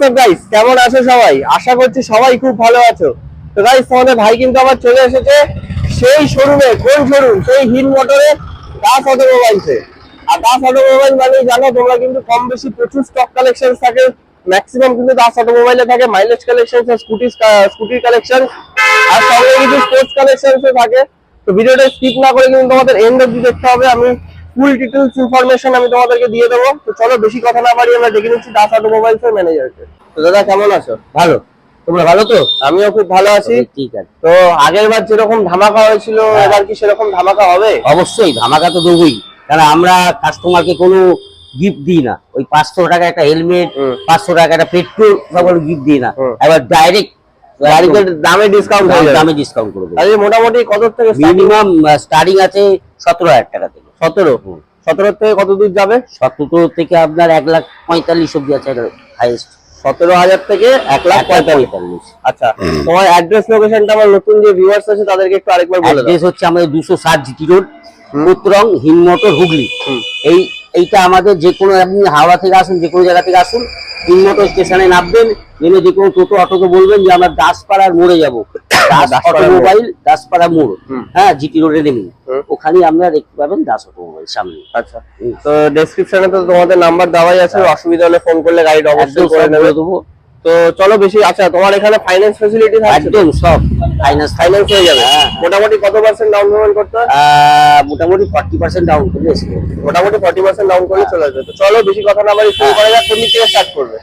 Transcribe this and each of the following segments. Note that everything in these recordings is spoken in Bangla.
হোয়াটসঅ্যাপ কেমন আছো সবাই? আশা করছি সবাই খুব ভালো আছো। তো গাইস তোমাদের ভাই কিন্তু চলে এসেছে সেই শোরুমে কোন শোরুম সেই হিন মোটরে আর মানে জানো, তোমরা কিন্তু কম বেশি প্রচুর স্টক কালেকশন থাকে। ম্যাক্সিমাম কিন্তু দাস অটোমোবাইলে থাকে মাইলেজ কালেকশন স্কুটি স্কুটির কালেকশন আর সঙ্গে কিছু স্পোর্টস কালেকশন থাকে। তো ভিডিওটা স্কিপ না করে কিন্তু তোমাদের এন্ড অব্দি দেখতে হবে। আমি ফুল ডিটেলস ইনফরমেশন আমি তোমাদেরকে দিয়ে দেবো। তো চলো বেশি কথা না বাড়িয়ে আমরা দেখে নিচ্ছি দাস অটোমোবাইলস এর ম্যানেজারকে তো দাদা কেমন আছো? ভালো। তোমরা ভালো তো? আমিও খুব ভালো আছি। ঠিক আছে। তো আগের বার যেরকম ধামাকা হয়েছিল হ্যাঁ। এবার কি সেরকম ধামাকা হবে? অবশ্যই ধামাকা তো দেবই। কারণ আমরা কাস্টমারকে কোনো গিফট দিই না। ওই পাঁচশো টাকা একটা হেলমেট পাঁচশো টাকা একটা পেট্রোল সকল গিফট দিই না। এবার ডাইরেক্ট গাড়িতে দামে ডিসকাউন্ট হয়ে দামে ডিসকাউন্ট করে দেবো। আরে মোটামুটি কত থেকে মিনিমাম স্টার্টিং আছে সতেরো হাজার টাকা থেকে। সতেরো? সতেরো থেকে কত দূর যাবে? সতেরো থেকে আপনার এক লাখ পঁয়তাল্লিশ অব্দি আছে হাইয়েস্ট সতেরো হাজার থেকে এক লাখ পঁয়তাল্লিশ। আচ্ছা তোমার অ্যাড্রেস লোকেশনটা আমার নতুন যে ভিউয়ার্স আছে তাদেরকে একটু আরেকবার বলে দাও। অ্যাড্রেস হচ্ছে আমাদের দুশো সাত জিটি রোড উত্তরং হিনমোটর হুগলি। এই এইটা আমাদের যে কোনো আপনি হাওড়া থেকে আসুন যে কোনো জায়গা থেকে আসুন মতো স্টেশনে নামবেন নেমে যে কোনো টোটো অটোকে বলবেন যে আমরা দাসপাড়ার মোড়ে যাব। দাস অটোমোবাইল দাসপাড়া মোড়। হ্যাঁ জিটি রোডে নেমে ওখানে আপনারা দেখতে পাবেন দাস অটোমোবাইল সামনে। আচ্ছা। তো ডেসক্রিপশনে তো তোমাদের নাম্বার দেওয়াই আছে অসুবিধা হলে ফোন করলে গাড়ি অবশ্যই করে নেবে। দেবো। তো চলো বেশি আচ্ছা তোমার এখানে ফাইন্যান্স ফ্যাসিলিটি একদম সব। ফাইন্যান্স ফাইন্যান্স হয়ে যাবে। হ্যাঁ। মোটামুটি কত পার্সেন্ট ডাউন পেমেন্ট করতে হয়? মোটামুটি ফর্টি পার্সেন্ট ডাউন করে এসে মোটামুটি ফর্টি পার্সেন্ট ডাউন করলে চলে আসবে। তো চলো বেশি কথা না বাড়ি শুরু করা যাক কোন দিক থেকে স্টার্ট করবে?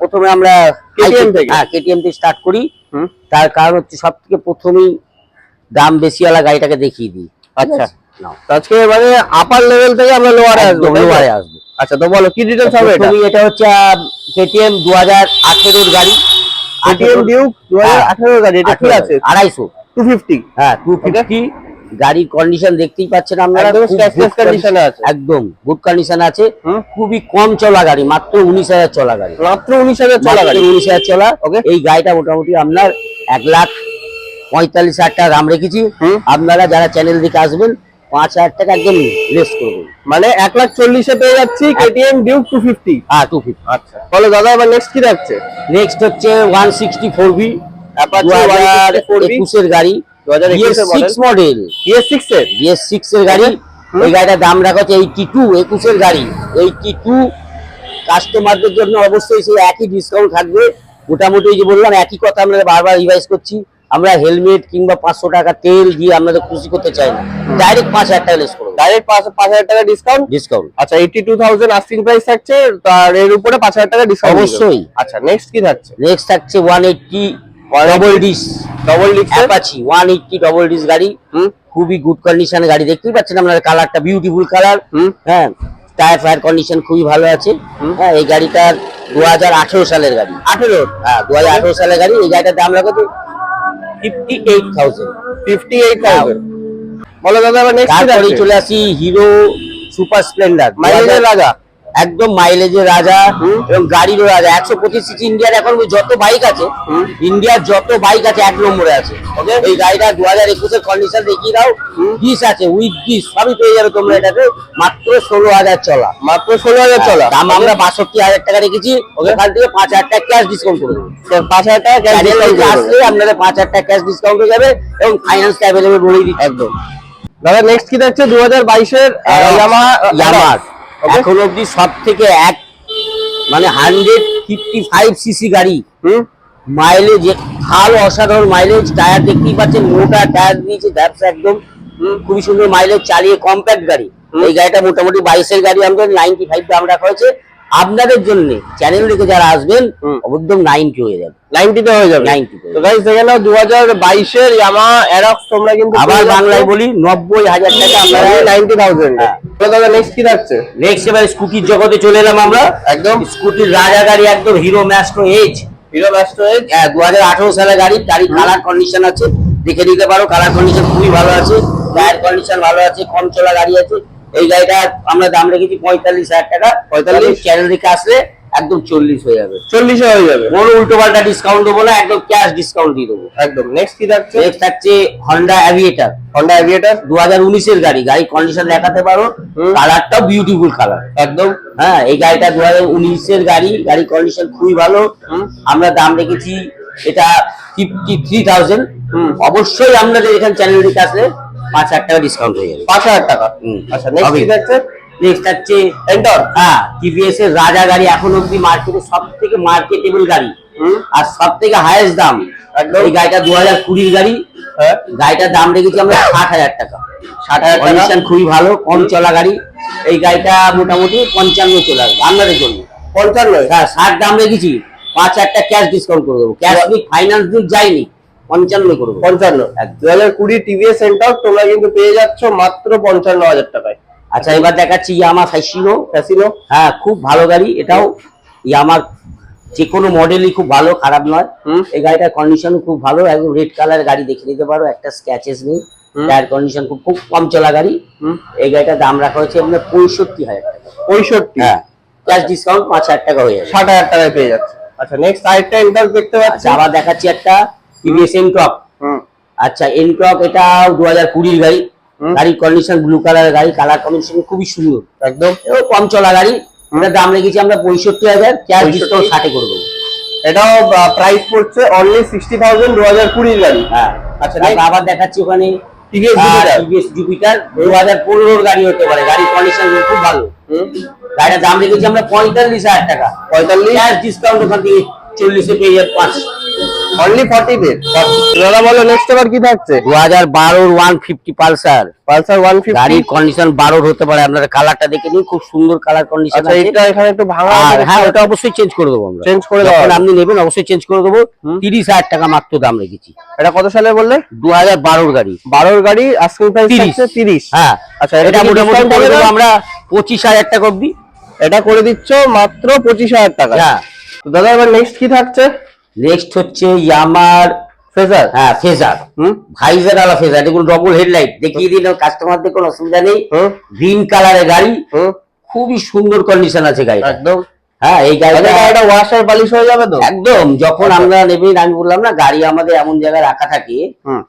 প্রথমে আমরা KTM থেকে? হ্যাঁ কেটিএম থেকে স্টার্ট করি। তার কারণ হচ্ছে সব থেকে প্রথমেই দাম বেশিওয়ালা গাড়িটাকে দেখিয়ে দিই। আচ্ছা। আজকে মানে আপার লেভেল থেকে আমরা লোয়ারে আসব? লোয়ারে আসবে। আচ্ছা তো বলো কি ডিটেলস হবে এটা? এটা হচ্ছে কেটিএম গাড়ি। কেটিএম ডিউক 2018 গাড়ি এটা কি আছে? আড়াইশো। 250 হ্যাঁ টু ফিফটি গাড়ির কন্ডিশন দেখতেই পাচ্ছেন আপনারা। এ আছে। একদম গুড কন্ডিশন আছে। খুবই কম চলা গাড়ি মাত্র উনিশ হাজার চলা গাড়ি। মাত্র 19000 চলা গাড়ি। উনিশ হাজার চলা। Okay. এই গাড়িটা মোটামুটি আপনার এক লাখ পঁয়তাল্লিশ হাজার টাকা দাম রেখেছি। আপনারা যারা চ্যানেল দিকে আসবেন পাঁচ হাজার টাকা একদম লেস করবেন মানে এক লাখ চল্লিশে পেয়ে যাচ্ছি কেটিএম ডিউক 250 হ্যাঁ টু ফিফটি আচ্ছা। বলো দাদা এবার নেক্সট কি রাখছে? নেক্সট হচ্ছে ওয়ান সিক্সটি ফোর 164V একুশের গাড়ি 2021 এর সিক্স মডেল PS6 এর? বিএস সিক্স এর গাড়ি। এই গাড়িটার দাম রাখা হচ্ছে এইটি টু একুশের গাড়ি। এইটি টু কাস্টমারদের জন্য অবশ্যই সেই একই ডিসকাউন্ট থাকবে। মোটামুটি যে বললাম একই কথা আমরা বারবার রিভাইজ করছি। আমরা হেলমেট কিংবা পাঁচশো টাকা তেল দিয়ে আপনাদের খুশি করতে চাই না। ডাইরেক্ট পাঁচ হাজার টাকা লেস করব। ডাইরেক্ট পাঁচ পাঁচ হাজার টাকা ডিসকাউন্ট ডিসকাউন্ট আচ্ছা eighty two thousand asking price থাকছে তার এর উপরে পাঁচ হাজার টাকা ডিসকাউন্ট অবশ্যই। আচ্ছা নেক্সট কি থাকছে? নেক্সট থাকছে one eighty double disc double ডিক্স Apache one eighty double disc গাড়ি। হুম। খুবই গুড কন্ডিশনের গাড়ি। দেখতেই পাচ্ছেন আপনার কালারটা বিউটিফুল কালার হ্যাঁ টায়ার ফায়ার কন্ডিশন খুবই ভালো আছে। হ্যাঁ এই গাড়িটার দু হাজার আঠেরো সালের গাড়ি। আঠেরো? হ্যাঁ দু হাজার আঠেরো সালের গাড়ি। এই গাড়িটার দাম রাখা চলে আসি হিরো সুপার স্প্লেন্ডার মাইলেজের রাজা। একদম মাইলেজের রাজা। এবং গাড়িরও রাজা। একশো পঁচিশ সিসি ইন্ডিয়ার এখন যত বাইক আছে। ইন্ডিয়ার যত বাইক আছে এক নম্বরে আছে। Okay. এই গাড়িটা দু হাজার একুশের কন্ডিশন দেখিয়ে দাও। ডিস আছে উইথ ডিস সবই পেয়ে যাবে তোমরা এটাতে। মাত্র ষোলো হাজার চলা। মাত্র ষোলো হাজার চলা। দাম আমরা বাষট্টি হাজার টাকা রেখেছি। ওখান থেকে পাঁচ হাজার টাকা ক্যাশ ডিসকাউন্ট করে দেবো। পাঁচ হাজার টাকা ক্যাশ ডিসকাউন্ট আসলে আপনাদের পাঁচ হাজার টাকা ক্যাশ ডিসকাউন্ট হয়ে যাবে এবং ফাইন্যান্স অ্যাভেলেবল বলেই দিচ্ছি। একদম। দাদা নেক্সট কি থাকছে দু হাজার বাইশের ইয়ামাহা ইয়ামার এখন অব্দি সব থেকে এক মানে হান্ড্রেড ফিফটি ফাইভ সিসি গাড়ি। হুম? মাইলেজ ভালো অসাধারণ মাইলেজ টায়ার দেখতেই পাচ্ছেন মোটা টায়ার দিয়েছে ব্যবসা একদম খুবই সুন্দর মাইলেজ চালিয়ে কম্প্যাক্ট গাড়ি। এই গাড়িটা মোটামুটি বাইশের গাড়ি আমাদের নাইনটি ফাইভ দাম রাখা হয়েছে আপনাদের জন্য চ্যানেল থেকে যারা আসবেন। একদম নাইনটি হয়ে যাবে। নাইনটিতে হয়ে যাবে। 90 তে। দেখে নাও দু হাজার বাইশের ইয়ামাহা অ্যারক্স তোমরা কিন্তু আবার বাংলায় বলি নব্বই হাজার টাকা আপনারা নাইনটি থাউজেন্ড। দাদা নেক্সট কি থাকছে? নেক্সট এবার স্কুটির জগতে চলে এলাম আমরা। একদম। স্কুটির রাজা গাড়ি একদম হিরো ম্যাস্ট্রো হিরো ম্যাস্ট্রো হ্যাঁ দু হাজার আঠারো সালের গাড়ি কালার কন্ডিশন আছে। দেখে নিতে পারো কালার কন্ডিশন খুবই ভালো আছে। টায়ার কন্ডিশন ভালো আছে কম চলা গাড়ি আছে। এই গাড়িটা আমরা দাম রেখেছি পঁয়তাল্লিশ হাজার টাকা। 45? চ্যানেল দেখে আসলে একদম চল্লিশ হয়ে যাবে। চল্লিশ হয়ে যাবে। কোনো উল্টো পাল্টা ডিসকাউন্ট দেবো না একদম ক্যাশ ডিসকাউন্ট দিয়ে দেবো। একদম। নেক্সট কি থাকছে? নেক্সট থাকছে হন্ডা অ্যাভিয়েটার হন্ডা এভিয়েটার দু হাজার উনিশের গাড়ি। গাড়ি কন্ডিশন দেখাতে পারো। কালারটাও বিউটিফুল কালার একদম। হ্যাঁ এই গাড়িটা দু হাজার উনিশের গাড়ি। গাড়ি কন্ডিশন খুবই ভালো। আমরা দাম রেখেছি এটা ফিফটি থ্রি থাউজেন্ড। অবশ্যই আপনাদের এখানে চ্যানেলটিতে আসলে পাঁচ হাজার টাকা ডিসকাউন্ট হয়ে যাবে। পাঁচ হাজার টাকা। আচ্ছা নেক্সট কি হবে। থাকছে নেক্সট হচ্ছে এন্টর হ্যাঁ টিভিএস এর রাজা গাড়ি এখন অব্দি মার্কেটে সব থেকে মার্কেটেবল গাড়ি। আর সব থেকে হাইয়েস্ট দাম। এই গাড়িটা দু হাজার কুড়ির গাড়ি। হ্যাঁ। গাড়িটার দাম রেখেছি আমরা ষাট হাজার টাকা। ষাট হাজার কন্ডিশন খুবই ভালো কম চলা গাড়ি। এই গাড়িটা মোটামুটি পঞ্চান্ন চলে আসবে আপনাদের জন্য। পঞ্চান্ন? হ্যাঁ ষাট দাম রেখেছি পাঁচ হাজার টাকা ক্যাশ ডিসকাউন্ট করে দেবো। ক্যাশ দিক ফাইন্যান্স দিক যায়নি। পঞ্চান্ন করব। পঞ্চান্ন। দু হাজার কুড়ি টিভিএস এন্টর তোমরা কিন্তু পেয়ে যাচ্ছ মাত্র পঞ্চান্ন হাজার টাকায়। আচ্ছা এবার দেখাচ্ছি ইয়ামা ফ্যাসিনো। ফ্যাসিনো। হ্যাঁ খুব ভালো গাড়ি। এটাও ইয়ামার যে কোনো মডেলই খুব ভালো খারাপ নয়। এই গাড়িটার কন্ডিশন খুব ভালো। একদম রেড কালার গাড়ি দেখে নিতে পারো। একটা স্ক্যাচেস নেই। টায়ার কন্ডিশন খুব খুব কম চলা গাড়ি। এই গাড়িটার দাম রাখা হয়েছে আপনার পঁয়ষট্টি হাজার টাকা। পঁয়ষট্টি। হ্যাঁ ক্যাশ ডিসকাউন্ট পাঁচ হাজার টাকা হয়ে যাবে। ষাট হাজার টাকায় পেয়ে যাচ্ছে। আচ্ছা নেক্সট আরেকটা এন্টর দেখতে পাচ্ছি। আচ্ছা আবার দেখাচ্ছি একটা। টিভিএস এনটক হুম। আচ্ছা এনটক এটা দু হাজার কুড়ির গাড়ি। গাড়ির কন্ডিশন ব্লু কালারের গাড়ি কালার কম্বিনেশন খুবই সুন্দর। একদম। কম চলা গাড়ি। এটার দাম রেখেছি আমরা পঁয়ষট্টি হাজার ক্যাশ 65 ডিসকাউন্ট ষাটে করে দেবো। এটাও প্রাইস পড়ছে অনলি সিক্সটি থাউজেন্ড দু হাজার কুড়ির গাড়ি। হ্যাঁ। আচ্ছা? আবার দেখাচ্ছি ওখানে। টিভিএস জুপিটার দু হাজার পনেরোর গাড়ি হতে পারে। গাড়ির কন্ডিশন খুব ভালো। হুম। গাড়িটার দাম রেখেছি আমরা পঁয়তাল্লিশ হাজার টাকা। পঁয়তাল্লিশ? ডিসকাউন্ট ওখান থেকে চল্লিশে পেয়ে যাবে পাঁচ। অনলি ফর্টি পে দাদা বলো নেক্সট এবার কি থাকছে? দু হাজার বারোর one fifty Pulsar. Pulsar one fifty গাড়ির কন্ডিশন বারোর হতে পারে আপনারা কালারটা দেখে নিন খুব সুন্দর কালার কন্ডিশন আচ্ছা এটা এখানে একটু ভাঙা আছে। হ্যাঁ ওটা অবশ্যই চেঞ্জ করে দেবো আমরা। Change করে আপনি নেবেন অবশ্যই চেঞ্জ করে দেবো। হুম। তিরিশ হাজার টাকা মাত্র দাম রেখেছি। এটা কত সালে বললে? দু হাজার বারোর গাড়ি। বারোর গাড়ি আস্কিং প্রাইস 30 তিরিশ। হ্যাঁ। আচ্ছা, এটা মোটামুটি করে দেবো আমরা পঁচিশ হাজার টাকা অব্দি এটা করে দিচ্ছ মাত্র পঁচিশ হাজার টাকা। হ্যাঁ। দাদা এবার নেক্সট কি থাকছে? নেক্সট হচ্ছে ইয়ামার ফেজার হ্যাঁ ফেজার হুম? ভাইজার আলা ফেজার এগুলো ডবল হেডলাইট দেখিয়ে দিন কাস্টমারদের কোনো অসুবিধা নেই। গ্রিন কালারের গাড়ি। খুবই সুন্দর কন্ডিশন আছে গাড়ি একদম। হ্যাঁ এই গাড়িটা ওয়াশার বালিশ হয়ে যাবে তো? একদম যখন আচ্ছা। আমরা নেবেন আমি বললাম না গাড়ি আমাদের এমন জায়গায় রাখা থাকে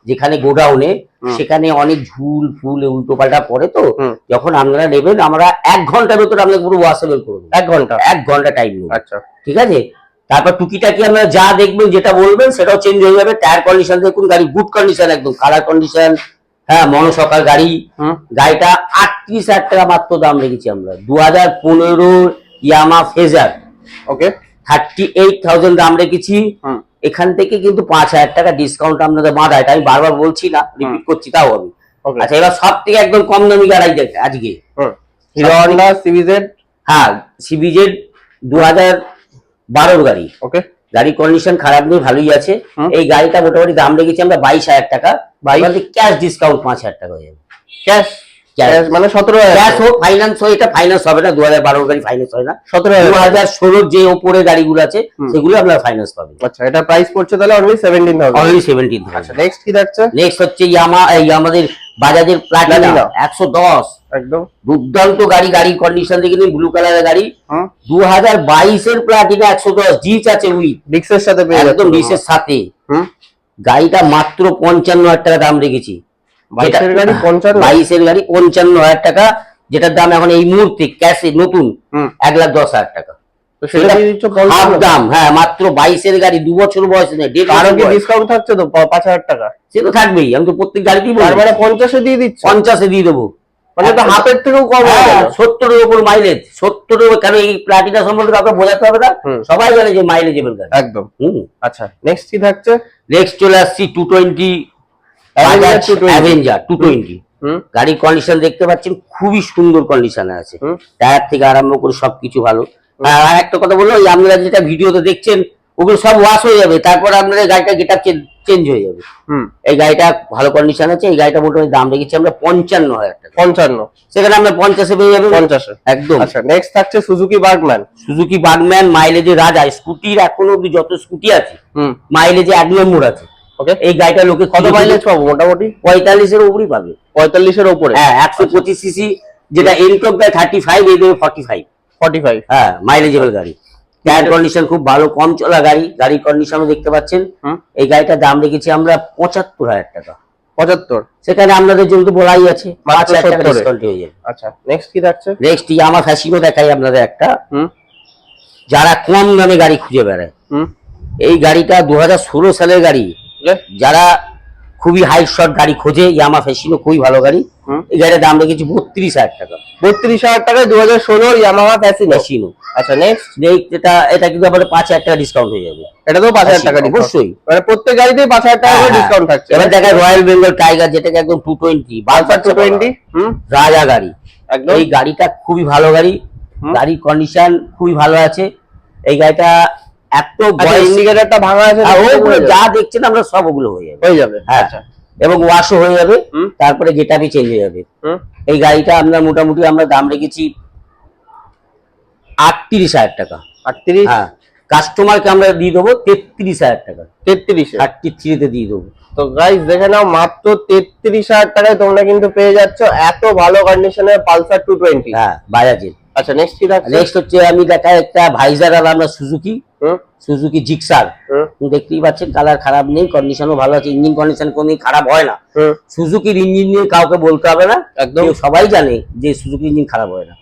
যেখানে গোডাউনে সেখানে অনেক ঝুল ফুল উল্টো পাল্টা পড়ে তো। যখন আপনারা নেবেন আমরা এক ঘণ্টার ভেতরে আপনাকে পুরো ওয়াশেবল করে দেবো। এক ঘণ্টা? এক ঘণ্টা টাইম নেব। আচ্ছা। ঠিক আছে? তারপর টুকিটাকি আপনারা যা দেখবেন যেটা বলবেন সেটাও চেঞ্জ হয়ে যাবে। টায়ার কন্ডিশন দেখুন গাড়ি গুড কন্ডিশন একদম কালার কন্ডিশন হ্যাঁ মনোসকাল গাড়ি। গাড়িটা আটত্রিশ হাজার টাকা মাত্র দাম রেখেছি আমরা। দু হাজার পনেরো Yamaha Fazer. Okay thirty eight thousand দাম রেখেছি। এখান থেকে কিন্তু পাঁচ হাজার টাকা ডিসকাউন্ট আপনাদের বাঁধা এটা আমি বারবার বলছি না রিপিট করছি তাও আমি। আচ্ছা এবার সব থেকে একদম কম দামি গাড়ি দেখে আজকে। হিরো হন্ডা সিভিজেড হ্যাঁ সিবিজেড দু হাজার বারোর গাড়ি। ওকে গাড়ির কন্ডিশন খারাপ নেই ভালোই আছে। এই গাড়িটা মোটামুটি দাম রেখেছি আমরা বাইশ হাজার টাকা। ক্যাশ ডিসকাউন্ট পাঁচ হাজার টাকা হয়ে যাবে। ক্যাশ। মানে সতেরো হাজার। হোক ফাইন্যান্স হোক এটা ফাইন্যান্স হবে না দু হাজার বারোর গাড়ি ফাইন্যান্স হয় না। সতেরো দু হাজার ষোলোর যে ওপরে গাড়িগুলো আছে সেগুলো আপনার ফাইন্যান্স পাবেন। আচ্ছা এটা প্রাইস পড়ছে তাহলে only seventeen thousand only seventeen আচ্ছা নেক্সট কি থাকছে নেক্সট হচ্ছে ইয়ামা এই আমাদের বাজাজের প্লাটিনা। একশো দশ। একদম। দুর্দান্ত গাড়ি গাড়ির কন্ডিশন দেখে নিন ব্লু কালারের গাড়ি। দু হাজার বাইশের প্লাটিনা একশো দশ জিচ আছে উইথ ডিক্সের সাথে একদম ডিসের সাথে। গাড়িটা মাত্র পঞ্চান্ন হাজার টাকা দাম রেখেছি। বাইশের গাড়ি পঞ্চান্ন। বাইশের গাড়ি পঞ্চান্ন হাজার টাকা যেটার দাম এখন এই মুহূর্তে ক্যাশে নতুন এক লাখ দশ হাজার টাকা। হাফ দাম হ্যাঁ মাত্র বাইশের গাড়ি দু বছর বয়স নেই। ডিসকাউন্ট থাকছে তো পাঁচ হাজার টাকা? সে তো থাকবেই আমি তো প্রত্যেক গাড়িতেই বলব। মানে পঞ্চাশে দিয়ে দিচ্ছ? পঞ্চাশে দিয়ে দেবো। মানে তো হাফের থেকেও কম হ্যাঁ, সত্তরের উপর মাইলেজ সত্তরের কেন এই প্লাটিনা সম্বন্ধে কাউকে বোঝাতে হবে না? সবাই জানে যে মাইলেজেবল গাড়ি একদম। হুম। আচ্ছা নেক্সট কি থাকছে? নেক্সট চলে আসছি two twenty Avenger 220 Avenger two twenty গাড়ির কন্ডিশন দেখতে পাচ্ছেন খুবই সুন্দর কন্ডিশনে আছে। টায়ার থেকে আরম্ভ করে সবকিছু ভালো। আর একটা কথা বলল আপনারা যেটা ভিডিওতে দেখছেন ওগুলো সব ওয়াশ হয়ে যাবে তারপর আপনাদের গাড়িটা গেট চেঞ্জ হয়ে যাবে। এই গাড়িটা ভালো কন্ডিশন আছে এই গাড়িটা মোটামুটি দাম রেখেছি আমরা পঞ্চান্ন হাজার টাকা। পঞ্চান্ন। সেখানে আমরা পঞ্চাশে পেয়ে যাবেন? পঞ্চাশে। একদম। আচ্ছা নেক্সট থাকছে সুজুকি বার্গম্যান সুজুকি বাগম্যান মাইলেজে রাজা স্কুটির এখনও অব্দি যত স্কুটি আছে মাইলেজে এক নম্বর আছে। ওকে এই গাড়িটা লোকে কত মাইলেজ পাবো মোটামুটি? পঁয়তাল্লিশের উপরই পাবে। পঁয়তাল্লিশের ওপরে হ্যাঁ একশো পঁচিশ সিসি যেটা এনটক দেয় থার্টি ফাইভ এই দেবে ফর্টি ফাইভ ফর্টি ফাইভ হ্যাঁ মাইলেজেবল গাড়ি টায়ার কন্ডিশন খুব ভালো কম চলা গাড়ি গাড়ির কন্ডিশনও দেখতে পাচ্ছেন। এই গাড়িটার দাম রেখেছি আমরা পঁচাত্তর হাজার টাকা। পঁচাত্তর? সেখানে আপনাদের জন্য তো বলাই আছে পাঁচ হাজার টাকা ডিসকাউন্ট হয়ে যাবে। আচ্ছা নেক্সট কি থাকছে? নেক্সট আমার ফ্যাসিনো দেখাই আপনাদের একটা। যারা কম দামে গাড়ি খুঁজে বেড়ায় এই গাড়িটা দু হাজার ষোলো সালের গাড়ি? যারা খুবই হাই শর্ট গাড়ি খোঁজে ইয়ামা ফ্যাসিনো খুবই ভালো গাড়ি। এই গাড়ির দাম রেখেছি বত্রিশ হাজার টাকা। বত্রিশ হাজার টাকায় দু হাজার ষোলোর ইয়ামাহা ফ্যাসিনো আচ্ছা নেক্সট এটা এটা কিন্তু আবার পাঁচ হাজার টাকা ডিসকাউন্ট হয়ে যাবে। এটা তো পাঁচ হাজার টাকা অবশ্যই। মানে প্রত্যেক গাড়িতেই পাঁচ হাজার টাকা হ্যাঁ, ডিসকাউন্ট থাকছে। এবার দেখায় রয়্যাল বেঙ্গল টাইগার যেটাকে একদম two twenty Pulsar two twenty হুম। রাজা গাড়ি। একদম। এই গাড়িটা খুবই ভালো গাড়ি। গাড়ির কন্ডিশন খুবই ভালো আছে। এই গাড়িটা এত আচ্ছা ইন্ডিকেটরটা ভাঙা আছে ওগুলো যা। দেখছেন আমরা সব ওগুলো হয়ে যাবে। হয়ে যাবে হ্যাঁ। আচ্ছা। এবং ওয়াশও হয়ে যাবে। তারপরে গেটাপি চেঞ্জ হয়ে যাবে। এই গাড়িটা আমরা মোটামুটি আমরা দাম রেখেছি আটত্রিশ হাজার টাকা। আটত্রিশ? হ্যাঁ। কাস্টমারকে আমরা দিয়ে দেবো তেত্রিশ হাজার টাকা। তেত্রিশে থার্টি থ্রিতে দিয়ে দেবো। তো গাইস দেখে নাও মাত্র তেত্রিশ হাজার টাকায় তোমরা কিন্তু পেয়ে যাচ্ছ এত ভালো কন্ডিশনের পালসার টু টোয়েন্টি হ্যাঁ বাজাজের। আচ্ছা নেক্সট কি নেক্সট হচ্ছে আমি দেখাই একটা ভাইজার আর আমরা সুজুকি সুজুকি জিক্সার দেখতেই পাচ্ছেন কালার খারাপ নেই কন্ডিশনও ভালো আছে ইঞ্জিন কন্ডিশন কোনদিন খারাপ হয় না। সুজুকির ইঞ্জিন নিয়ে কাউকে বলতে হবে না একদম। সবাই জানে যে সুজুকি ইঞ্জিন খারাপ হয় না।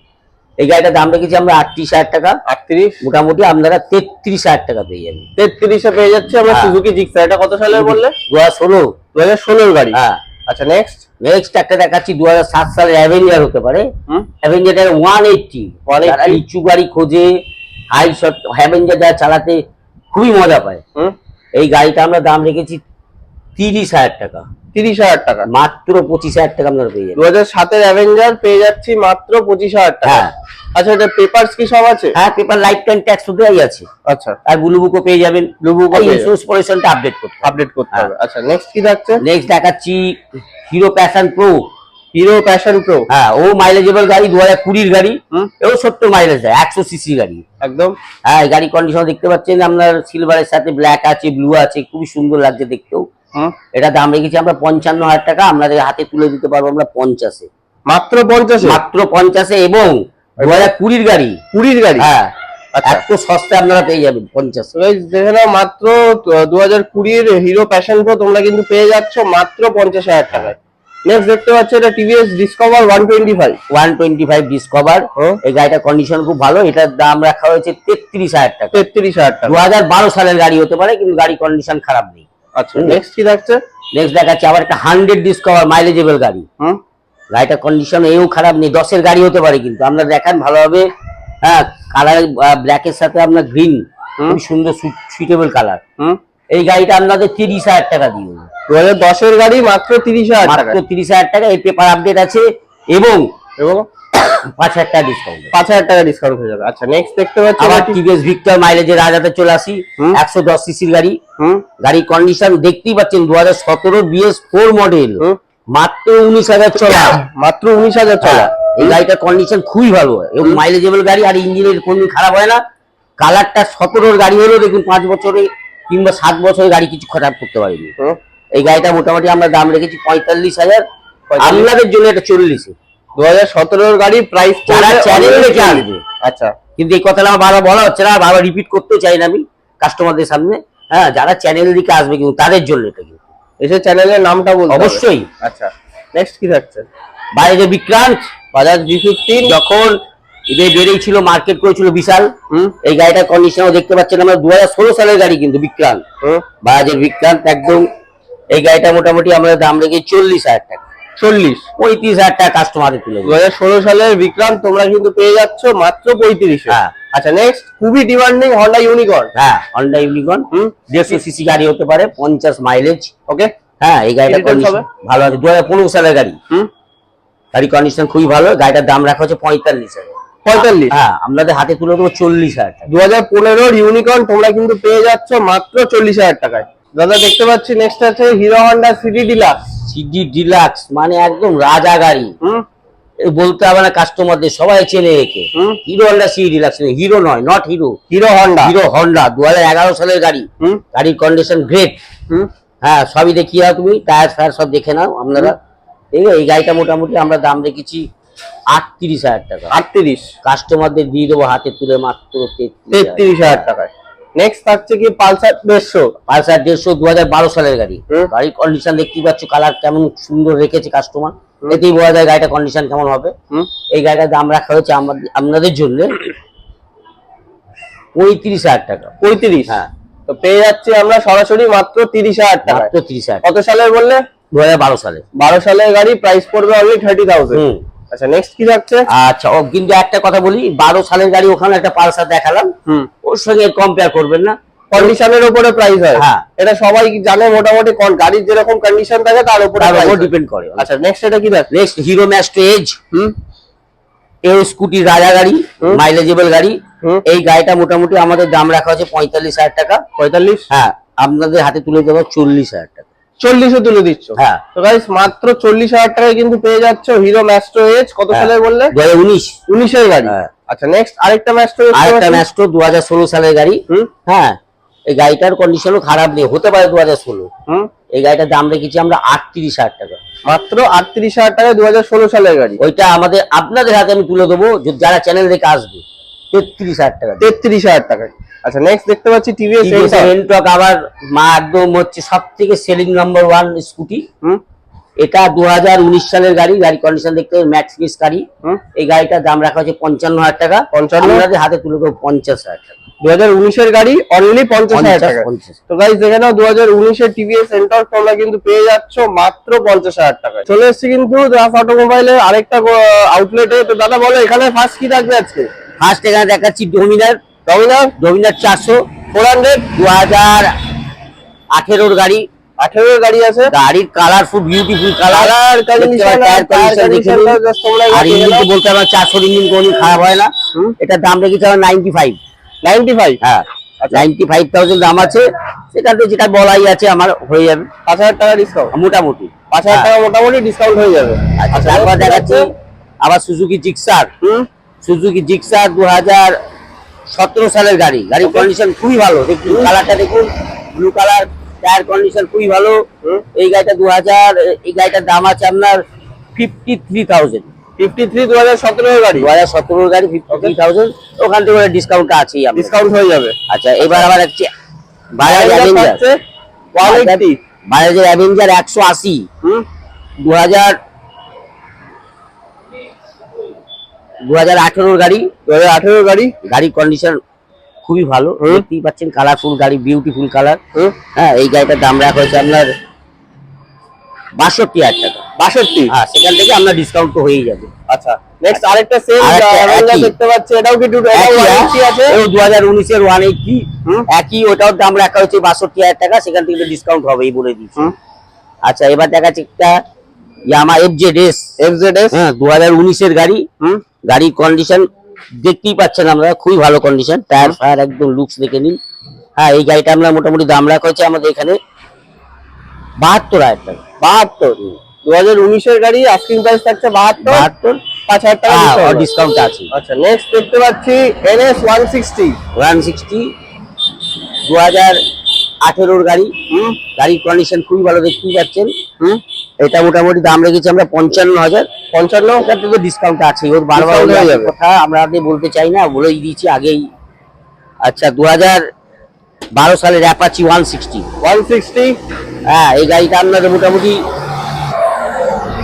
এই গাড়িটার দাম রেখেছি আমরা আটত্রিশ হাজার টাকা। আটত্রিশ? মোটামুটি আপনারা তেত্রিশ হাজার টাকা পেয়ে যাবেন। তেত্রিশে পেয়ে যাচ্ছে আমরা। সুজুকি জিক্সার এটা কত সালের বললে? দু হাজার ষোলো। দু হাজার ষোলোর গাড়ি? হ্যাঁ। আচ্ছা নেক্সট নেক্সট একটা দেখাচ্ছি দু হাজার সাত সালের অ্যাভেঞ্জার হতে পারে। অ্যাভেঞ্জার ওয়ান এইটটি 180 যারা নিচু গাড়ি খোঁজে হাই শট অ্যাভেঞ্জার যারা চালাতে খুবই মজা পায়। এই গাড়িটা আমরা দাম রেখেছি তিরিশ হাজার টাকা। তিরিশ হাজার টাকা? মাত্র পঁচিশ হাজার টাকা আপনারা পেয়ে দু হাজার সাতের অ্যাভেঞ্জার পেয়ে যাচ্ছি মাত্র পঁচিশ হাজার টাকা। হ্যাঁ। আচ্ছা এটা পেপারস কি সব আছে? হ্যাঁ পেপার লাইফ টাইম ট্যাক্স তো দেওয়াই আছে। আচ্ছা। আর ব্লু বুকও পেয়ে যাবেন। ব্লু বুকও পেয়ে ইন্স্যুরেন্স পলিউশনটা আপডেট করতে আপডেট করতে হ্যাঁ। হবে। আচ্ছা নেক্সট কি থাকছে? নেক্সট দেখাচ্ছি Hero Passion Pro Hero Passion Pro হ্যাঁ ও মাইলেজেবল গাড়ি দু হাজার কুড়ির গাড়ি এও সত্তর মাইলেজ দেয় একশো সিসি গাড়ি। একদম। হ্যাঁ গাড়ি কন্ডিশন দেখতে পাচ্ছেন আপনার সিলভারের সাথে ব্ল্যাক আছে ব্লু আছে খুবই সুন্দর লাগছে দেখতেও। এটা দাম রেখেছি আমরা পঞ্চান্ন হাজার টাকা আপনাদের হাতে তুলে দিতে পারব আমরা পঞ্চাশে। মাত্র পঞ্চাশে? মাত্র পঞ্চাশে এবং দু হাজার কুড়ির গাড়ি। কুড়ির গাড়ি? হ্যাঁ আচ্ছা। এত সস্তায় আপনারা পেয়ে যাবেন পঞ্চাশে। দেখে নাও মাত্র দু হাজার কুড়ির হিরো প্যাশন প্রো তোমরা কিন্তু পেয়ে যাচ্ছ মাত্র পঞ্চাশ হাজার টাকায়। নেক্সট দেখতে পাচ্ছ এটা TVS Discover one twenty five one twenty five Discover হুম এই গাড়িটার কন্ডিশন খুব ভালো। এটার দাম রাখা হয়েছে তেত্রিশ হাজার টাকা। তেত্রিশ হাজার দু টাকা। হাজার বারো সালের গাড়ি হতে পারে কিন্তু গাড়ি কন্ডিশন খারাপ নেই। আচ্ছা। নেক্সট কি থাকছে? নেক্সট দেখাচ্ছি আবার একটা হান্ড্রেড ডিসকভার মাইলেজেবল গাড়ি। হুম। গাড়িটার কন্ডিশন এও খারাপ নেই। দশের গাড়ি হতে পারে কিন্তু। আপনারা দেখান ভালোভাবে হ্যাঁ কালার ব্ল্যাকের সাথে আপনার গ্রিন। খুব সুন্দর সুইটেবল কালার হুম। এই গাড়িটা আপনাদের তিরিশ হাজার টাকা দিয়ে দেবো। দু হাজার দশের গাড়ি মাত্র তিরিশ হাজার টাকা মাত্র তিরিশ হাজার টাকা এই পেপার আপডেট আছে এবং এবং পাঁচ হাজার টাকা ডিসকাউন্ট পাঁচ হাজার টাকা ডিসকাউন্ট হয়ে যাবে। আচ্ছা নেক্সট দেখতে পাচ্ছি আবার টিভিএস ভিক্টর মাইলেজের রাজাতে চলে আসি। একশো দশ সিসির গাড়ি। গাড়ির কন্ডিশন দেখতেই পাচ্ছেন দু হাজার সতেরো বিএস ফোর মডেল মাত্র উনিশ হাজার চলা। মাত্র উনিশ হাজার চলা চলা। এই গাড়িটার কন্ডিশন খুবই ভালো হয়। এবং মাইলেজেবল গাড়ি আর ইঞ্জিনের কোনদিন খারাপ হয় না। কালারটা সতেরোর গাড়ি হলেও দেখুন পাঁচ বছরে কিংবা সাত বছরের গাড়ি কিছু খারাপ করতে পারিনি। এই গাড়িটা মোটামুটি আমরা দাম রেখেছি পঁয়তাল্লিশ হাজার। আপনাদের জন্য এটা চল্লিশে। দু হাজার সতেরোর গাড়ি প্রাইস যারা চ্যানেল আসবে। আচ্ছা। কিন্তু এই কথাটা আমার বারবার বলা হচ্ছে না বারবার রিপিট করতেও চাই না আমি কাস্টমারদের সামনে। হ্যাঁ যারা চ্যানেল দিকে আসবে কিন্তু তাদের জন্য এটা কিন্তু। এসে চ্যানেলের নামটা বলতে অবশ্যই। আচ্ছা। নেক্সট কি থাকছে? বাইরে বিক্রান্ত বাজাজ জি ফিফটিন যখন এদের বেরিয়েছিল মার্কেট করেছিল বিশাল এই গাড়িটার কন্ডিশনও দেখতে পাচ্ছেন আমরা দু হাজার ষোলো সালের গাড়ি কিন্তু বিক্রান্ত বাজাজের বিক্রান্ত একদম এই গাড়িটা মোটামুটি আমরা দাম রেখে চল্লিশ হাজার টাকা। চল্লিশ? পঁয়ত্রিশ হাজার টাকা কাস্টমারে তুলে দু হাজার ষোলো সালের বিক্রান্ত তোমরা কিন্তু পেয়ে যাচ্ছ মাত্র পঁয়ত্রিশ হ্যাঁ। আচ্ছা নেক্সট খুবই ডিমান্ডিং হন্ডা ইউনিকর্ন হ্যাঁ হন্ডা দেড়শো সিসি গাড়ি হতে পারে পঞ্চাশ মাইলেজ ওকে হ্যাঁ এই গাড়িটা? ভালো আছে। দু হাজার পনেরো সালের গাড়ি। কন্ডিশন খুবই ভালো গাড়িটার দাম রাখা হচ্ছে পঁয়তাল্লিশ হাজার। পঁয়তাল্লিশ। হ্যাঁ আপনাদের হাতে তুলে দেবো চল্লিশ হাজার টাকা। দু হাজার পনেরোর ইউনিকর্ন তোমরা কিন্তু পেয়ে যাচ্ছ মাত্র চল্লিশ হাজার টাকায়। দাদা দেখতে পাচ্ছি নেক্সট আছে Hero Honda city deluxe CD deluxe মানে একদম রাজা গাড়ি। হুম? বলতে হবে না কাস্টমারদের সবাই চেনে একে। হুম? Hero Honda C deluxe Hero নয় not Hero Hero Honda Hero Honda দু হাজার এগারো সালের গাড়ি। হুম? গাড়ির কন্ডিশন গ্রেট হুম? হ্যাঁ সবই দেখিয়ে তুমি টায়ার ফায়ার সব দেখে নাও আপনারা। ঠিক আছে এই গাড়িটা মোটামুটি আমরা দাম রেখেছি আটত্রিশ হাজার টাকা। আটত্রিশ? কাস্টমারদের দিয়ে দেবো হাতে তুলে মাত্র তেত্রিশ হাজার টাকায়। নেক্সট থাকছে কি পালসার দেড়শো? পালসার দেড়শো দু হাজার বারো সালের গাড়ি। গাড়ির কন্ডিশন দেখতেই পাচ্ছ কালার কেমন সুন্দর রেখেছে কাস্টমার এতেই বোঝা যায় গাড়িটা কন্ডিশন কেমন হবে। এই গাড়িটার দাম রাখা হয়েছে আমাদের আপনাদের জন্য পঁয়ত্রিশ হাজার টাকা। পঁয়ত্রিশ? হ্যাঁ। তো পেয়ে যাচ্ছি আমরা সরাসরি মাত্র তিরিশ হাজার টাকা মাত্র তিরিশ হাজার। কত সালের বললে? দু হাজার বারো সালে বারো সালের গাড়ি প্রাইস পড়বে অনলি থার্টি থাউজেন্ড আচ্ছা নেক্সট কি থাকছে আচ্ছা ও কিন্তু একটা কথা বলি বারো সালের গাড়ি ওখানে একটা পালসার দেখালাম। হুম। ওর সঙ্গে কম্পেয়ার করবেন না। কন্ডিশনের উপরে প্রাইস হয়। হ্যাঁ। এটা সবাই জানে মোটামুটি কোন গাড়ির যেরকম কন্ডিশন থাকে তার উপরে তার উপর ডিপেন্ড করে। আচ্ছা নেক্সট এটা কি থাকছে নেক্সট হিরো ম্যাস্টো এজ হুম। এ স্কুটি রাজা গাড়ি। মাইলেজেবল গাড়ি। এই গাড়িটা মোটামুটি আমাদের দাম রাখা হচ্ছে পঁয়তাল্লিশ হাজার টাকা। পঁয়তাল্লিশ? হ্যাঁ আপনাদের হাতে তুলে দেবো চল্লিশ হাজার টাকা। চল্লিশে তুলে দিচ্ছ। হ্যাঁ। তো গাইস মাত্র চল্লিশ হাজার টাকায় কিন্তু পেয়ে যাচ্ছ হিরো ম্যাস্ট্রো এজ কত হ্যাঁ। সালের বললে? দু হাজার উনিশ। উনিশের গাড়ি। হ্যাঁ। আচ্ছা নেক্সট আরেকটা ম্যাস্ট্রো আরেকটা ম্যাস্টো দু হাজার ষোলো সালের গাড়ি। হ্যাঁ। এই গাড়িটার কন্ডিশনও খারাপ নেই হতে পারে দু হাজার ষোলো। হুম। এই গাড়িটার দাম রেখেছি আমরা আটত্রিশ হাজার টাকা। মাত্র আটত্রিশ হাজার টাকায় দু হাজার ষোলো সালের গাড়ি। ওইটা আমাদের আপনাদের হাতে আমি তুলে দেবো যারা চ্যানেল দেখে আসবে। তেত্রিশ হাজার টাকা তেত্রিশ হাজার টাকায় আচ্ছা নেক্সট দেখতে পাচ্ছি টিভিএস আবার মা একদম হচ্ছে সব থেকে সেলিং নাম্বার ওয়ান স্কুটি এটা দু সালের গাড়ি গাড়ি কন্ডিশন দেখতে ম্যাক্স পিস গাড়ি। এই গাড়িটার দাম রাখা হচ্ছে পঞ্চান্ন হাজার টাকা। 55? আপনাদের হাতে তুলে দেবো পঞ্চাশ হাজার টাকা। দু হাজার উনিশের গাড়ি অনলি পঞ্চাশ হাজার টাকা। তো গাইজ দেখে নাও দু হাজার উনিশের টিভিএস সেন্টার তোমরা কিন্তু পেয়ে যাচ্ছ মাত্র পঞ্চাশ হাজার টাকায় চলে এসেছি কিন্তু দাস অটোমোবাইলের আরেকটা আউটলেটে তো দাদা বলো এখানে ফার্স্ট কি থাকবে আজকে? ফার্স্ট এখানে দেখাচ্ছি ডোমিনার ডমিনার ডোমিনার চারশো ফোর হান্ড্রেড দু হাজার আঠেরোর গাড়ি। আঠেরোর গাড়ি আছে? গাড়ির কালারফুল বিউটিফুল কালার টা just তোমরা আর ইঞ্জিন তো বলতে আমার চারশোর ইঞ্জিন কোনদিন খারাপ হয় না। এটার দাম রেখেছি আমার নাইনটি ফাইভ নাইনটি ফাইভ হ্যাঁ। নাইনটি ফাইভ থাউজেন্ড দাম আছে। সেখান থেকে যেটা বলাই আছে আমার হয়ে যাবে। পাঁচ হাজার টাকা ডিসকাউন্ট মোটামুটি। পাঁচ হাজার হ্যাঁ। টাকা মোটামুটি ডিসকাউন্ট হয়ে যাবে। আচ্ছা আচ্ছা তারপর next দেখাচ্ছি আবার সুজুকি জিক্সার হুম। সুজুকি জিক্সার দু হাজার সতেরো সালের গাড়ি। গাড়ির কন্ডিশন খুবই ভালো। দেখুন কালারটা দেখুন। ব্লু কালার টায়ার কন্ডিশন খুবই ভালো। হুম। এই গাড়িটা দু হাজার এই গাড়িটার দাম আছে আপনার fifty three thousand fifty three দু হাজার সতেরোর গাড়ি? দু হাজার সতেরোর গাড়ি ফিফটি থ্রি থাউজেন্ড ওখান থেকে ডিসকাউন্টটা আছেই ডিসকাউন্ট হয়ে যাবে। আচ্ছা এবার আবার হচ্ছে বাজাজ অ্যাভেঞ্জার বাজাজের অ্যাভেঞ্জার একশো আশি। হুম দু হাজার দু হাজার আঠেরোর গাড়ি দু হাজার আঠেরোর গাড়ি গাড়ির কন্ডিশন খুবই ভালো। দেখতেই পাচ্ছেন কালারফুল গাড়ি বিউটিফুল কালার হ্যাঁ এই গাড়িটার দাম রাখা হয়েছে আপনার বাষট্টি হাজার টাকা। বাষট্টি? হ্যাঁ সেখান থেকে আপনার ডিসকাউন্ট তো হয়েই যাবে। আচ্ছা নেক্সট আরেকটা সেম দেখতে পাচ্ছি এটাও কি দুটো এটাও একই, ওয়ারেন্টি হ্যাঁ। আছে। উনিশের ওয়ান এইটটি হুম। একই ওটাও দাম রাখা বাষট্টি হাজার টাকা সেখান থেকে ডিসকাউন্ট হবেই বলে দিচ্ছি আচ্ছা এবার দেখাচ্ছি একটা Yamaha F Z S FZS হ্যাঁ দু হাজার উনিশের গাড়ি। গাড়ির কন্ডিশন দেখতেই পাচ্ছেন আমরা খুবই ভালো কন্ডিশন টায়ার ফায়ার একদম লুকস দেখে নিন। হ্যাঁ এই গাড়িটা আমরা মোটামুটি দাম রাখা হচ্ছে আমাদের এখানে বাহাত্তর হাজার টাকা। বাহাত্তর? দু হাজার উনিশের গাড়ি আস্কিং প্রাইস থাকছে বাহাত্তর। বাহাত্তর? পাঁচ হাজার টাকা। ডিসকাউন্ট আছে। আচ্ছা নেক্সট দেখতে পাচ্ছি NS one sixty. One sixty দু হাজার আঠেরোর গাড়ি। হুম। গাড়ির কন্ডিশন খুবই ভালো দেখতেই পাচ্ছেন। হুম। এটা মোটামুটি দাম রেখেছি আমরা পঞ্চান্ন হাজার। পঞ্চান্ন ওখান থেকে ডিসকাউন্ট আছে ওর বারবার যাবে। কথা? আমরা আগে বলতে চাই না বলেই দিয়েছি আগেই। আচ্ছা দু হাজার বারো সালের Apache one sixty. One sixty? হ্যাঁ এই গাড়িটা আপনাদের মোটামুটি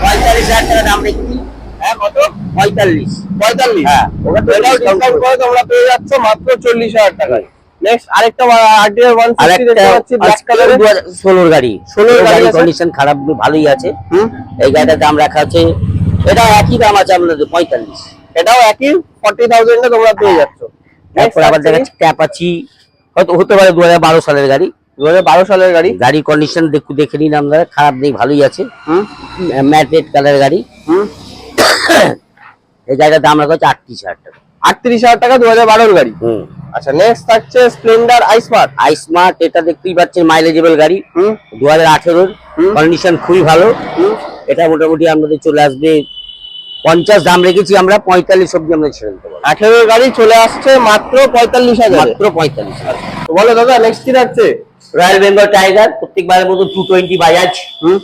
পঁয়তাল্লিশ হাজার টাকা দাম রেখেছি। হ্যাঁ কত? পঁয়তাল্লিশ। পঁয়তাল্লিশ? হ্যাঁ থেকে ডিসকাউন্ট করে তোমরা পেয়ে যাচ্ছ মাত্র চল্লিশ হাজার টাকায়। নেক্সট আরেকটা আরটিআর ওয়ান আর সিক্সটি একটা দেখতে পাচ্ছি ব্ল্যাক কালারের ষোলোর গাড়ি। 16 গাড়ি কন্ডিশন খারাপ ভালোই আছে। এই গাড়িটার দাম রাখা আছে এটা একই দাম আছে আপনাদের পঁয়তাল্লিশ। এটাও একই ফর্টি থাউজেন্ডে তোমরা পেয়ে যাচ্ছ। তারপর আবার দেখাচ্ছি ক্যাপাচি হয়তো হতে পারে দু হাজার বারো সালের গাড়ি। দু হাজার বারো সালের গাড়ি। গাড়ির কন্ডিশন দেখু দেখে নিন আপনারা খারাপ নেই ভালোই আছে। হুম। ম্যাট রেড কালারের গাড়ি। হুম। এই গাড়িটার দাম রাখা হচ্ছে আটত্রিশ হাজার টাকা। আটত্রিশ হাজার টাকা দু হাজার বারোর গাড়ি। হুম। আচ্ছা নেক্সট থাকছে স্প্লেন্ডার আইসমার্ট আই স্মার্ট এটা দেখতেই পাচ্ছেন মাইলেজেবল গাড়ি। দু হাজার আঠেরোর। কন্ডিশন খুবই ভালো। এটা মোটামুটি আপনাদের চলে আসবে পঞ্চাশ দাম রেখেছি আমরা পঁয়তাল্লিশ অব্দি আমরা ছেড়ে দিতে পারব। আঠেরোর গাড়ি চলে আসছে মাত্র পঁয়তাল্লিশ হাজার। মাত্র পঁয়তাল্লিশ তো বলো দাদা নেক্সট কি থাকছে? রয়্যাল বেঙ্গল টাইগার প্রত্যেকবারের মতো টু টোয়েন্টি বাজাজ হুম।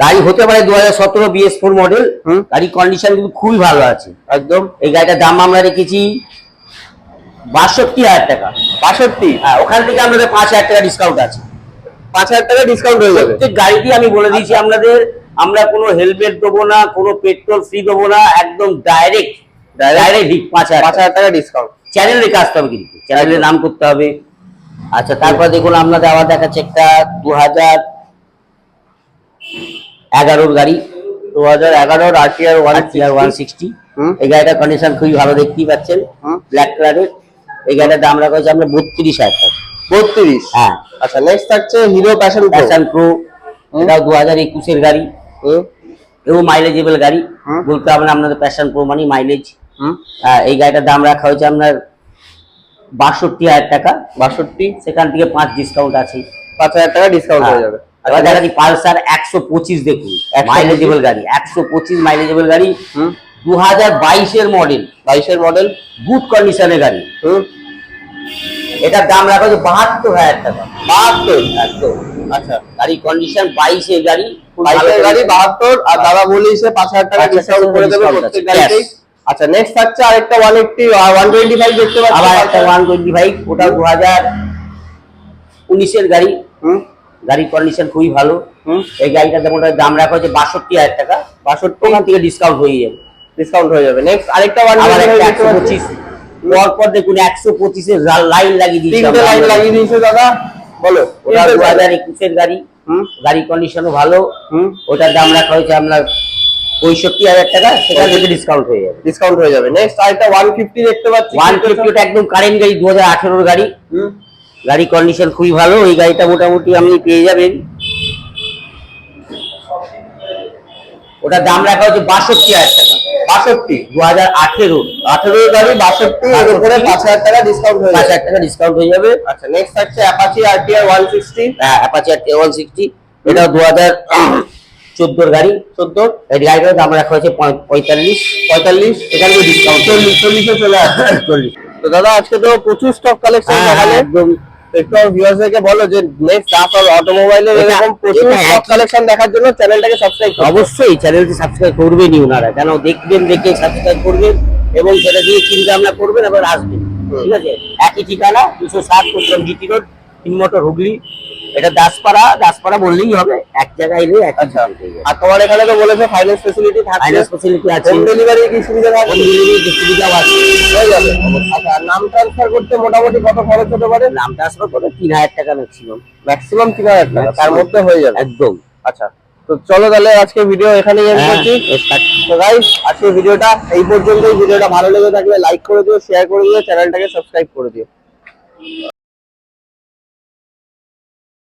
গাড়ি হতে পারে দু হাজার সতেরো বিএস ফোর মডেল। গাড়ির কন্ডিশন কিন্তু খুবই ভালো আছে। একদম। এই গাড়িটার দাম আমরা রেখেছি বাষট্টি হাজার টাকা। বাষট্টি? হ্যাঁ ওখান থেকে আমাদের পাঁচ হাজার টাকা ডিসকাউন্ট আছে। পাঁচ হাজার টাকা ডিসকাউন্ট হয়ে যাবে। প্রত্যেক গাড়িটি আমি বলে দিয়েছি আপনাদের আমরা কোনো হেলমেট দেবো না কোনো পেট্রোল ফ্রি দেবো না একদম ডাইরেক্ট ডাইরেক্ট পাঁচ হাজার পাঁচ হাজার টাকা। ডিসকাউন্ট চ্যানেলে কাজতে হবে কিন্তু চ্যানেলে নাম করতে হবে। আচ্ছা তারপর দেখুন আপনাদের আবার দেখাচ্ছে একটা দু হাজার এগারোর গাড়ি। দু হাজার এগারোর আরটিআর ওয়ান ওয়ান সিক্সটি। এই গাড়িটার কন্ডিশন খুবই ভালো দেখতেই পাচ্ছেন। ব্ল্যাক কালারের এই গাড়িটার দাম রাখা হয়েছে আমরা বত্রিশ হাজার টাকা। বত্রিশ? হ্যাঁ। আচ্ছা নেক্সট থাকছে হিরো প্যাশন প্যাশন প্রো এটাও দু হাজার একুশের গাড়ি। এবং মাইলেজেবল গাড়ি। বলতে হবে না আপনাদের প্যাশন প্রো মানে মাইলেজ এই গাড়িটার দাম রাখা হয়েছে আপনার বাষট্টি হাজার টাকা। বাষট্টি? সেখান থেকে পাঁচ ডিসকাউন্ট আছে। পাঁচ হাজার টাকা ডিসকাউন্ট হয়ে যাবে। এবার আচ্ছা পালসার একশো পঁচিশ দেখুন। 125 মাইলেজেবল গাড়ি একশো পঁচিশ মাইলেজেবল গাড়ি। দু হাজার বাইশের মডেল বাইশের মডেল গুড কন্ডিশনের গাড়ি হুম? এটার দাম রাখা হচ্ছে বাহাত্তর হাজার টাকা। বাহাত্তর? একদম। আচ্ছা গাড়ি কন্ডিশন বাইশের গাড়ি বাইশের গাড়ি বাহাত্তর আর দাদা বলিছে পাঁচ হাজার টাকা ডিসকাউন্ট করে দেবে প্রত্যেক গাড়িতেই। আচ্ছা নেক্সট থাকছে আরেকটা one eighty one twenty five দেখতে পাচ্ছি। আবার একটা ওয়ান টোয়েন্টি ফাইভ ওটাও দু হাজার উনিশের গাড়ি হুম? গাড়ির কন্ডিশন খুবই ভালো এই গাড়িটার যেমন দাম রাখা হচ্ছে বাষট্টি হাজার টাকা। বাষট্টি? ওখান থেকে ডিসকাউন্ট হয়ে যাবে। ডিসকাউন্ট হয়ে যাবে। নেক্সট আরেকটা ওয়ান আবার একটা দেখতে একশো পাচ্ছি পঁচিশ। পরপর দেখুন একশো পঁচিশের লাইন লাগিয়ে দিয়েছি তিনটে লাইন লাগিয়ে দিয়েছে দাদা। বলো ওটা তিনটে দু line। হাজার একুশের গাড়ি। হুম। গাড়ি কন্ডিশনও ভালো। হুম। ওটার দাম রাখা হয়েছে আপনার পঁয়ষট্টি হাজার টাকা সেখান থেকে ডিসকাউন্ট হয়ে যাবে। ডিসকাউন্ট হয়ে যাবে। নেক্সট আরেকটা ওয়ান ফিফটি দেখতে পাচ্ছি। ওয়ান ফিফটিটা একদম কারেন্ট গাড়ি দু হাজার আঠেরোর গাড়ি। হুম। গাড়ি কন্ডিশন খুবই ভালো এই গাড়িটা মোটামুটি আপনি পেয়ে যাবেন। ওটার দাম রাখা হচ্ছে বাষট্টি হাজার টাকা। বাষট্টি। দু হাজার আঠেরো আঠেরো গাড়ি বাষট্টি এর উপরে পাঁচ হাজার টাকা ডিসকাউন্ট হয়ে পাঁচ হাজার টাকা ডিসকাউন্ট হয়ে যাবে। আচ্ছা নেক্সট থাকছে অ্যাপাচি আরটিআর ওয়ান সিক্সটি হ্যাঁ অ্যাপাচি আর ওয়ান সিক্সটি এটাও দু হাজার চোদ্দোর গাড়ি। চোদ্দ এই গাড়িটার দাম রাখা হয়েছে পঁয়- পঁয়তাল্লিশ। পঁয়তাল্লিশ? এখানে ডিসকাউন্ট চল্লিশ চল্লিশে চলে আসছে। চল্লিশ। তো দাদা আজকে তো প্রচুর স্টক কালেকশন হ্যাঁ, দেখালে। একদম। একটু ভিউয়ার্সদেরকে বলো যে নেক্সট দাস আর অটোমোবাইলের এরকম প্রচুর স্টক কালেকশন দেখার জন্য চ্যানেলটাকে সাবস্ক্রাইব করো। অবশ্যই চ্যানেলটি সাবস্ক্রাইব করবেনই ওনারা। কেন দেখবেন দেখে সাবস্ক্রাইব করবেন এবং সেটা দিয়ে চিন্তা ভাবনা করবেন আবার আসবেন। ঠিক আছে? একই ঠিকানা দুশো সাত প্রথম জিটি রোড তিন মোটর হুগলি এটা দাসপাড়া দাসপাড়া বললেই হবে এক জায়গায় এলে এক আচ্ছা আর তোমার এখানে তো বলেছে ফাইন্যান্স ফেসিলিটি থাকছে ফাইন্যান্স ফেসিলিটি আছে। হোম ডেলিভারি কি সুবিধা থাকবে? হোম ডেলিভারি সুবিধাও আছে? হয়ে যাবে। আচ্ছা নাম ট্রান্সফার করতে মোটামুটি কত খরচ হতে পারে? নাম ট্রান্সফার করে তিন হাজার টাকা ম্যাক্সিমাম ম্যাক্সিমাম তিন হাজার টাকা তার মধ্যে হয়ে যাবে। একদম। আচ্ছা তো চলো তাহলে আজকে ভিডিও এখানেই এন্ড হ্যাঁ, করছি। তো গাইস আজকে ভিডিওটা এই পর্যন্তই। ভিডিওটা ভালো লেগে থাকলে লাইক করে দিও শেয়ার করে দিও চ্যানেলটাকে সাবস্ক্রাইব করে দিও।